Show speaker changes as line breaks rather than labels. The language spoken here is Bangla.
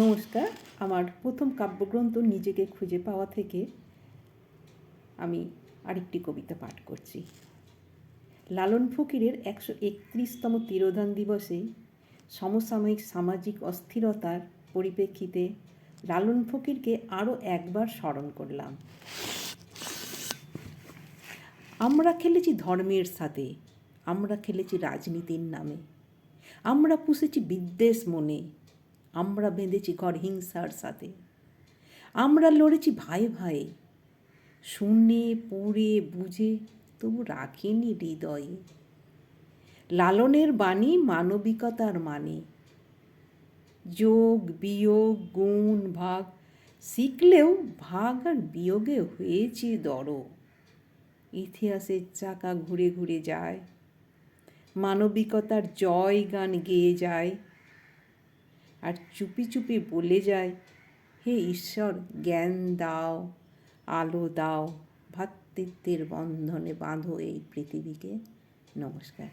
নমস্কার। আমার প্রথম কাব্যগ্রন্থ নিজেকে খুঁজে পাওয়া থেকে আমি আরেকটি কবিতা পাঠ করছি। লালন ফকিরের একশো একত্রিশতম তিরোধান দিবসে সমসাময়িক সামাজিক অস্থিরতার পরিপ্রেক্ষিতে লালন ফকিরকে আরও একবার স্মরণ করলাম। আমরা খেলেছি ধর্মের সাথে, আমরা খেলেছি রাজনীতির নামে, আমরা পুষেছি বিদ্বেষ মনে আমরা বেঁধেছি ঘর হিংসার সাথে। আমরা লড়েছি ভাই ভাই। শুনে, পড়ে, বুঝে তবু রাখিনি হৃদয়ে। লালনের বাণী মানবিকতার মানে। যোগ, বিয়োগ, গুণ, ভাগ শিখলেও ভাগ আর বিয়োগে হয়েছে দর। ইতিহাসের চাকা ঘুরে ঘুরে যায়। মানবিকতার জয় গান গেয়ে যায়। আর চুপি চুপি বলে যায়, হে ঈশ্বর, জ্ঞান দাও, আলো দাও, ভাতৃত্বের বন্ধনে বাঁধো এই পৃথিবীকে। নমস্কার।